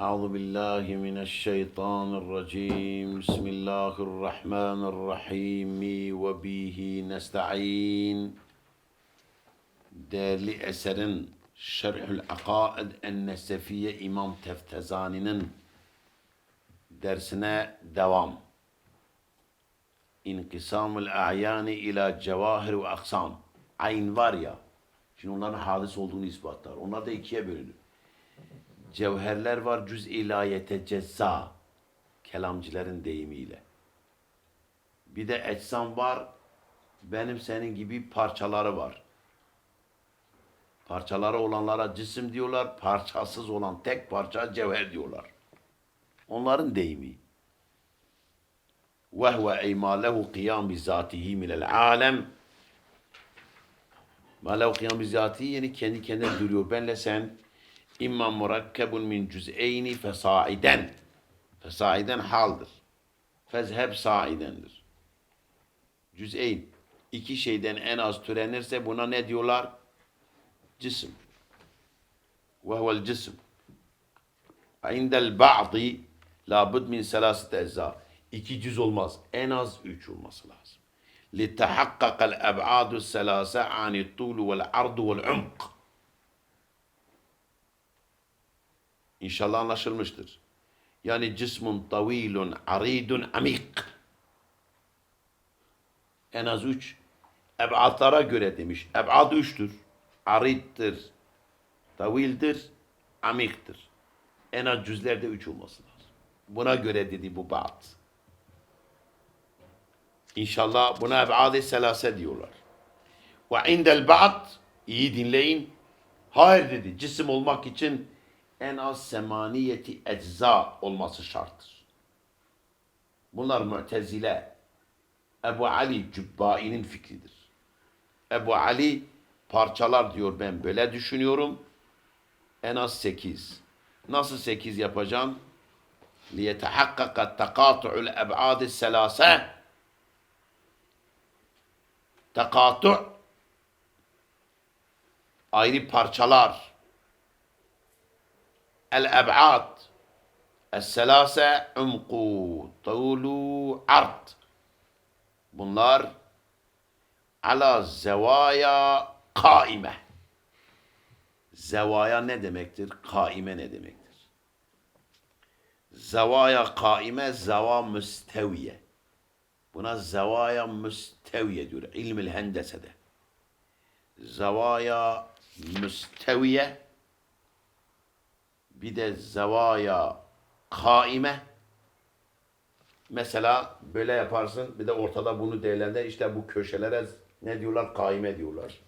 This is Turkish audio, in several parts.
أعوذ بالله من الشيطان الرجيم بسم الله الرحمن الرحيم وبه نستعين Değerli eserin Şerhül Akaid en-Nesefiye İmam Teftezani'nin dersine devam. İnkisamul a'yani ila cevahir ve aksam. Ayn var ya, şimdi onların hadis olduğunu ispatlar. Onlar da ikiye bölünür. Cevherler var cüz ilayete cezza. Kelamcıların deyimiyle. Bir de eczam var. Benim senin gibi parçaları var. Parçaları olanlara cisim diyorlar. Parçasız olan tek parça cevher diyorlar. Onların deyimi. وَهُوَ اَيْ مَا لَهُ قِيَامِ بِذَاتِهِ مِنَ الْعَالَمِ Ma lev kıyam bizatihi yani kendi kendine duruyor. Benle sen imma murakkebun min cüz'eyni fesaiden. Fesaiden haldır. Fezheb saidendir. Cüz'eyn. iki şeyden en az türenirse buna ne diyorlar? Cisim. Ve huvel cisim. İndel ba'di labud min selasit ecza. İki cüz olmaz. En az üç olması lazım. لتحقق الأبعاد الثلاثة عن الطول والعرض والعمق. İnşallah anlaşılmıştır. Yani cismun tavilun, aridun, amik. En az üç. Eb'atlara göre demiş. Eb'ad üçtür. Ariddir, tavildir, amiktir. En az cüzlerde üç olması lazım. Buna göre dedi bu ba'd. İnşallah buna eb'ad-ı selase diyorlar. Ve indel ba'd iyi dinleyin. Hayır dedi. Cisim olmak için en az semaniyeti ecza olması şarttır. Bunlar Mu'tezile. Ebu Ali Cübbai'nin fikridir. Ebu Ali parçalar diyor ben böyle düşünüyorum. En az sekiz. Nasıl sekiz yapacağım? لِيَتَحَقَّقَ تَقَاطُعُ الْاَبْعَادِ السَّلَاسَةِ Takatu ayrı parçalar el-eb'ad es-selase umku tulu art bunlar ala zevaya kaime zevaya ne demektir? Kaime ne demektir? Zevaya kaime zeva müsteviye Buna zavaya müsteviye diyor ilmil hendesede. Zavaya müsteviye bir de zavaya kaime mesela böyle yaparsın bir de ortada bunu değerlendir işte bu köşelere ne diyorlar kaime diyorlar.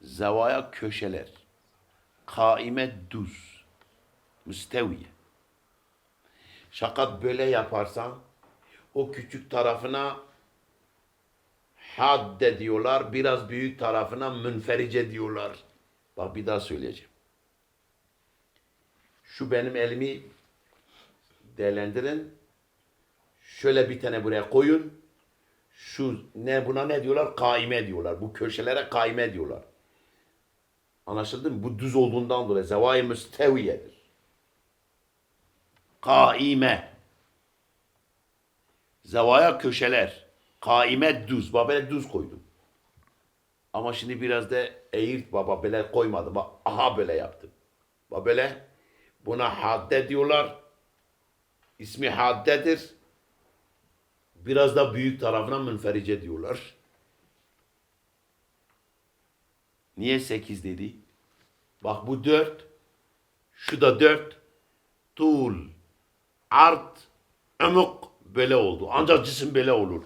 Zavaya köşeler. Kaime düz. Müsteviye. Şakat böyle yaparsan o küçük tarafına hadde diyorlar. Biraz büyük tarafına münferice diyorlar. Bak bir daha söyleyeceğim. Şu benim elimi değerlendirin. Şöyle bir tane buraya koyun. Şu ne buna ne diyorlar? Kaime diyorlar. Bu köşelere kaime diyorlar. Anlaşıldı mı? Bu düz olduğundan dolayı zevai müsteviyedir kaime. Zavaya köşeler. Kaime düz. Baba böyle düz koydum. Ama şimdi biraz da eğirt baba böyle koymadım. Bak, aha böyle yaptım. Bak böyle buna hadde diyorlar. İsmi haddedir. Biraz da büyük tarafına münferice diyorlar. Niye sekiz dedi? Bak bu dört. Şu da dört. Tul art, umuk böyle oldu. Ancak cisim böyle olur.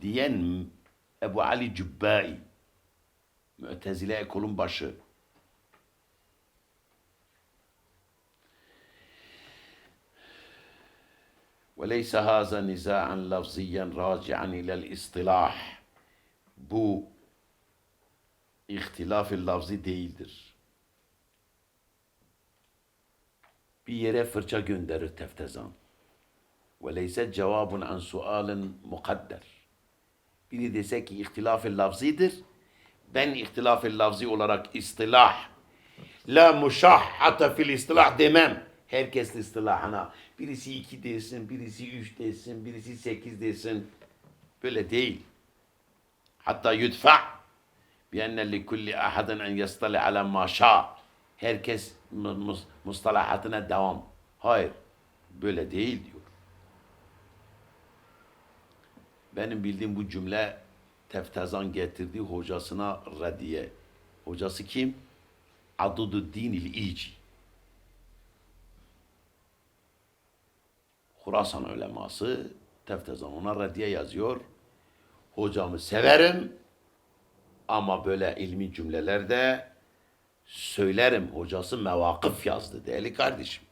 Diyen Ebu Ali Cübbai. Mü'tezile ekolun başı. وليس هذا نزاعا لفظيا راجعا إلى الاصطلاح bu ihtilaf-ı lafzi değildir. bir yere fırça gönderir teftezan. Ve leyse cevabun an sualin mukadder. Biri dese ki ihtilaf-ı lafzidir. ben ihtilaf-ı lafzi olarak istilah La muşahhata fil istilah demem. Herkes istilahına. Birisi iki desin, birisi üç desin, birisi sekiz desin. Böyle değil. Hatta yudfa bi enne li kulli ahadin en yastali ala ma şa. Herkes mu- mus- mustalahatına devam. Hayır. Böyle değil diyor. Benim bildiğim bu cümle Teftazan getirdiği hocasına radiye. Hocası kim? Adududdin il-İci. Khurasan uleması Teftazan ona radiye yazıyor. Hocamı severim ama böyle ilmi cümlelerde söylerim. Hocası mevakıf yazdı değerli kardeşim.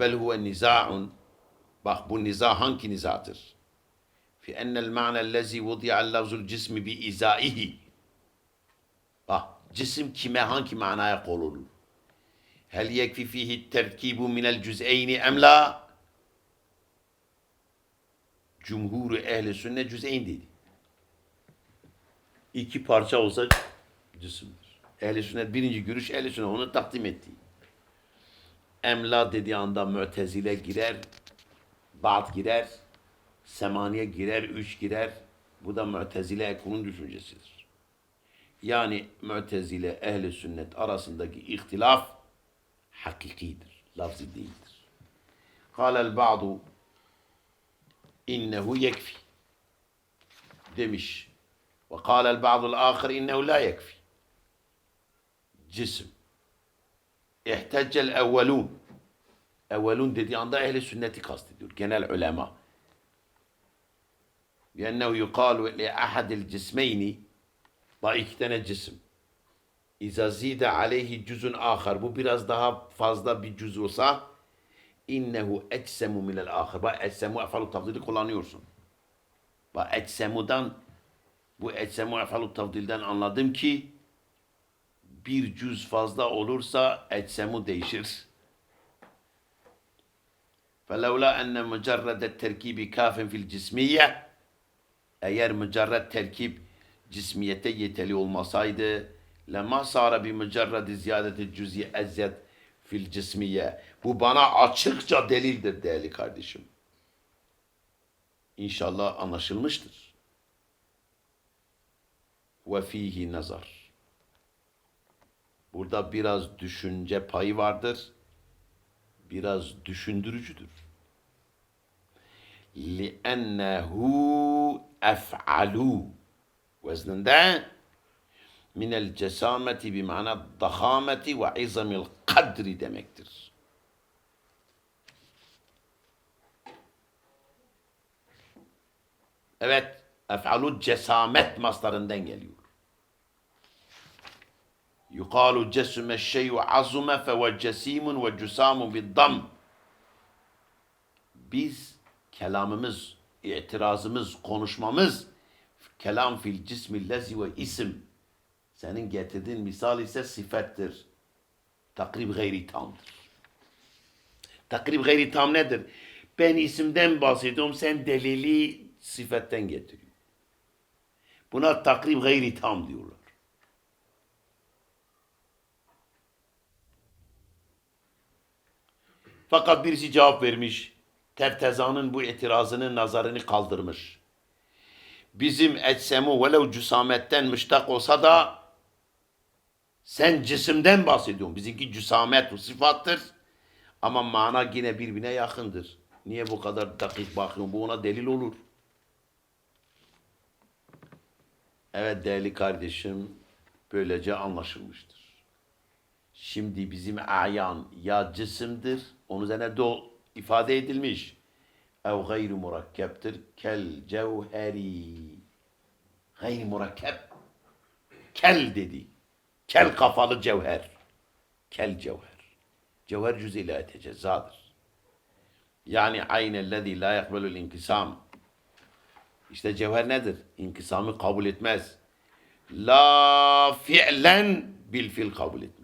bel huve niza'un bak bu niza hangi nizadır? Fi ennel ma'nel lezi vudi'al lafzul cismi bi izaihi bak cisim kime hangi manaya konulur? Hel yekfi fihi terkibu minel cüz'eyni em la? Cumhur ehli sünnet cüz'eyn dedi. İki parça olsa cisimdir. Ehli sünnet birinci görüş ehli sünnet onu takdim etti. Emla dediği anda mütezile girer, Ba'd girer, semaniye girer, üç girer. Bu da mütezile ekolun düşüncesidir. Yani mütezile ehli sünnet arasındaki ihtilaf hakikidir, lafzi değildir. Kâlel ba'du innehu yekfi demiş. Ve kâlel ba'dul âkhir innehu la yekfi. Cisim. İhteccel evvelun Evvelun dediği anda ehli sünneti kastediyor. Genel ulema. لأنه يقال لأحد الجسمين Bak iki tane cisim. İza zide aleyhi cüzün ahar. Bu biraz daha fazla bir cüz olsa innehu etsemu minel ahar. Bak etsemu efalu tafdili kullanıyorsun. Bak etsemudan bu etsemu efalu tafdilden anladım ki bir cüz fazla olursa etsemu değişir. فَلَوْلَا أَنَّ مُجَرَّدَ التَّرْكِيبِ كَافٍ فِي الْجِسْمِيَّةِ Eğer mücerred terkip cismiyete yeteli olmasaydı lema sara bi mücerredi ziyadeti cüz'i ezzet fil cismiye. Bu bana açıkça delildir değerli kardeşim. İnşallah anlaşılmıştır. Ve fihi nazar. Burada biraz düşünce payı vardır. Biraz düşündürücüdür. لِأَنَّهُ اَفْعَلُوا Vezninde minel cesameti bi mana dahameti ve izamil kadri demektir. Evet, ef'alu cesamet maslarından geliyor. Yukalu cesüme şeyu azume fe ve cesimun ve cusamun bid dam. Biz kelamımız, itirazımız, konuşmamız kelam fil cismi lezi ve isim. Senin getirdiğin misal ise sıfattir. Takrib gayri tamdır. Takrib gayri tam nedir? Ben isimden bahsediyorum, sen delili sıfatten getiriyorsun. Buna takrib gayri tam diyorlar. Fakat birisi cevap vermiş. Teftezanın bu itirazının nazarını kaldırmış. Bizim etsemu velev cüsametten müştak olsa da sen cisimden bahsediyorsun. Bizimki cüsamet bu sıfattır. Ama mana yine birbirine yakındır. Niye bu kadar dakik bakıyorsun? Bu ona delil olur. Evet değerli kardeşim, böylece anlaşılmıştır. Şimdi bizim ayan ya cisimdir, onun üzerine do ifade edilmiş. Ev gayri murakkeptir, kel cevheri. Gayri murakkep. Kel dedi. Kel kafalı cevher. Kel cevher. Cevher cüz ile tecezzadır. Yani aynellezî la yakbelul inkisam. İşte cevher nedir? İnkisamı kabul etmez. La fi'len bil fil kabul etmez.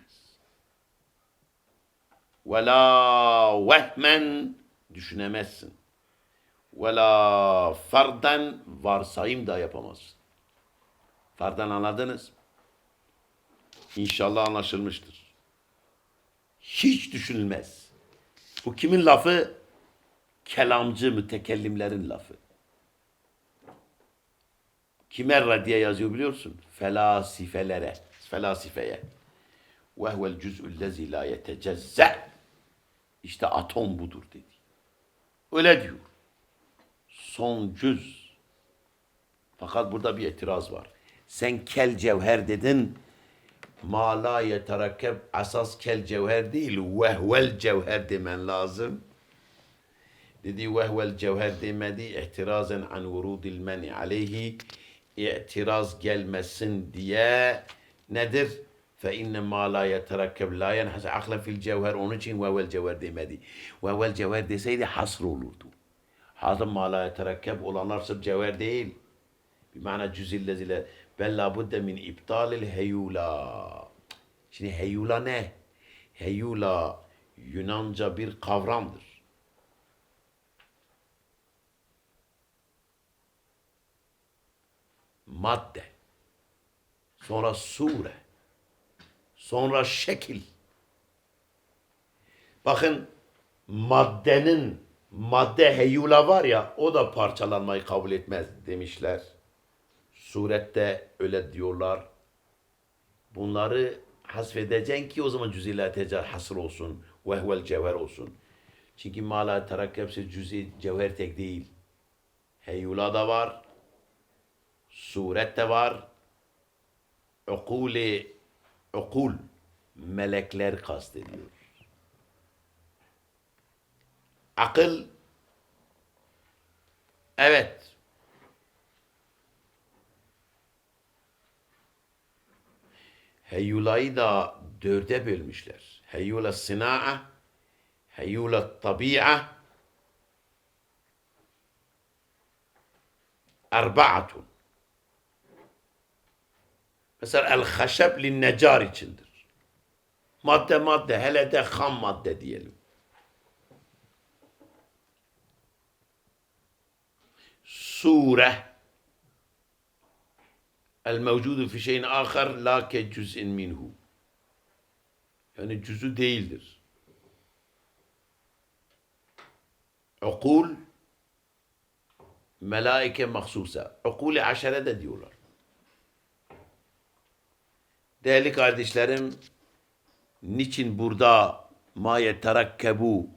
Ve la vehmen düşünemezsin. Ve la ferden varsayım da yapamazsın. Fardan anladınız. İnşallah anlaşılmıştır. Hiç düşünülmez. Bu kimin lafı? Kelamcı mütekellimlerin lafı. Kime diye yazıyor biliyorsun? Felasifelere, felasifeye. Ve huvel cüz'ü lezi la yetecezze. İşte atom budur dedi. Öyle diyor. Son cüz. Fakat burada bir itiraz var. Sen kel cevher dedin. Ma la yeterakkeb asas kel cevher değil. Vehvel cevher demen lazım. Dedi vehvel cevher demedi. İhtirazen an vurudil meni aleyhi. İtiraz gelmesin diye nedir? Fe inne ma la yeterakkeb la yenhas akla fil cevher. Onun için vehvel cevher demedi. Vehvel cevher deseydi hasr olurdu. Hazım ma la yeterakkeb olanlar sırf cevher değil. Bimana cüzillezile bel labudde min iptalil heyula. Şimdi heyula ne? Heyula Yunanca bir kavramdır. Madde. Sonra sure. Sonra şekil. Bakın maddenin madde heyula var ya o da parçalanmayı kabul etmez demişler. Surette öyle diyorlar. Bunları hasfedeceksin ki o zaman cüz'iyle tecar hasır olsun. Vehvel cevher olsun. Çünkü mala terakkepse cüz'i cevher tek değil. Heyula da var. Suret de var. Ukuli, ukul, melekler kastediyor. Akıl, evet, Heyulayı da dörde bölmüşler. Heyula sına'a, heyula tabi'a, erba'atun. Mesela el haşeb lin necar içindir. Madde madde, hele de ham madde diyelim. Sure el mevcudu fi şeyin ahar la ke cüz'in minhu. Yani cüzü değildir. Ukul melaike mahsusa. Ukul-i aşere de diyorlar. Değerli kardeşlerim, niçin burada ma yeterakkebu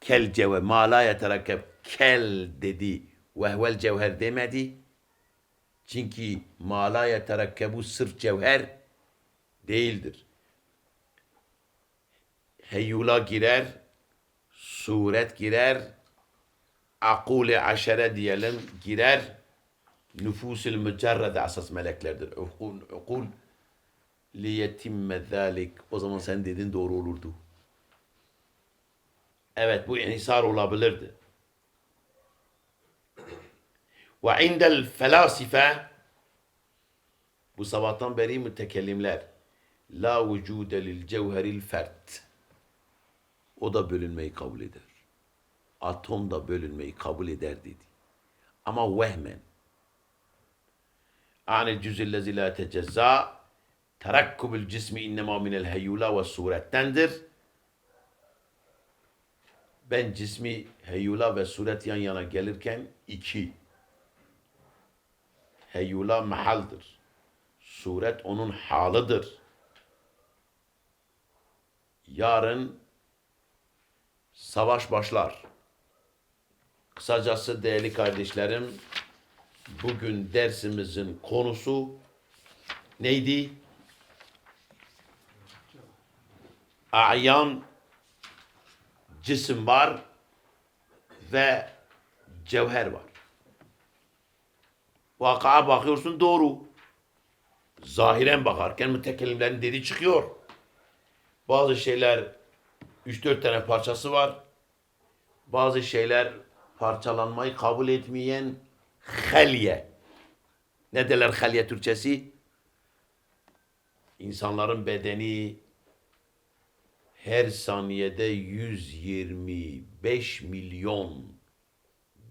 kel cevhe, ma la kel dedi, vehvel cevher demedi? Çünkü ma la yeterakkebu sırf cevher değildir. Heyula girer, suret girer, akule aşere diyelim girer, nüfusul mücerrede asas meleklerdir. Ukul, ukul liyetimme zalik. O zaman sen dedin doğru olurdu. Evet bu inhisar olabilirdi. Ve indel felasife bu sabahtan beri mütekellimler la vücude lil cevheril fert o da bölünmeyi kabul eder. Atom da bölünmeyi kabul eder dedi. Ama vehmen anil cüzillezi la tecezza terakkubul cismi innema minel heyula ve surettendir. Ben cismi heyula ve suret yan yana gelirken iki. Heyula mahaldır. Suret onun halıdır. Yarın savaş başlar. Kısacası değerli kardeşlerim, bugün dersimizin konusu neydi? Ayan cisim var ve cevher var. Vakaya bakıyorsun doğru. Zahiren bakarken mütekellimlerin dediği çıkıyor. Bazı şeyler 3-4 tane parçası var. Bazı şeyler parçalanmayı kabul etmeyen helye. Ne derler helye Türkçesi? İnsanların bedeni her saniyede 125 milyon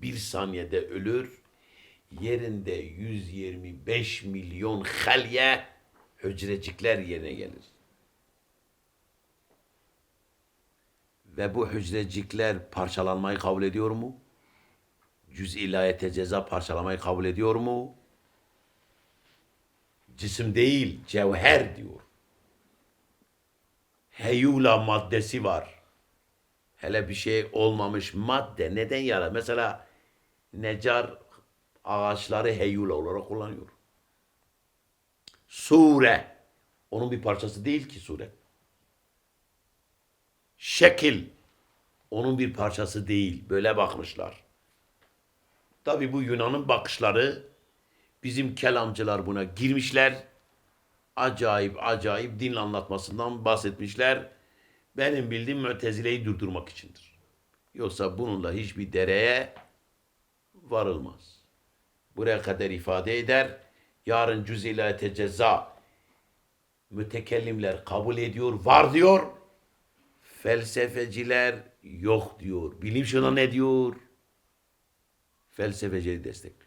bir saniyede ölür. yerinde 125 milyon halye hücrecikler yerine gelir. Ve bu hücrecikler parçalanmayı kabul ediyor mu? Cüz ilayete ceza parçalamayı kabul ediyor mu? Cisim değil, cevher diyor. Heyula maddesi var. Hele bir şey olmamış madde neden yarar? Mesela necar ağaçları heyula olarak kullanıyor. Sure. Onun bir parçası değil ki sure. Şekil. Onun bir parçası değil. Böyle bakmışlar. Tabi bu Yunan'ın bakışları bizim kelamcılar buna girmişler. Acayip acayip din anlatmasından bahsetmişler. Benim bildiğim mütezileyi durdurmak içindir. Yoksa bununla hiçbir dereye varılmaz. Buraya kadar ifade eder. Yarın cüz-i ceza mütekellimler kabul ediyor, var diyor. Felsefeciler yok diyor. Bilim şuna ne diyor? Felsefecileri destekliyor.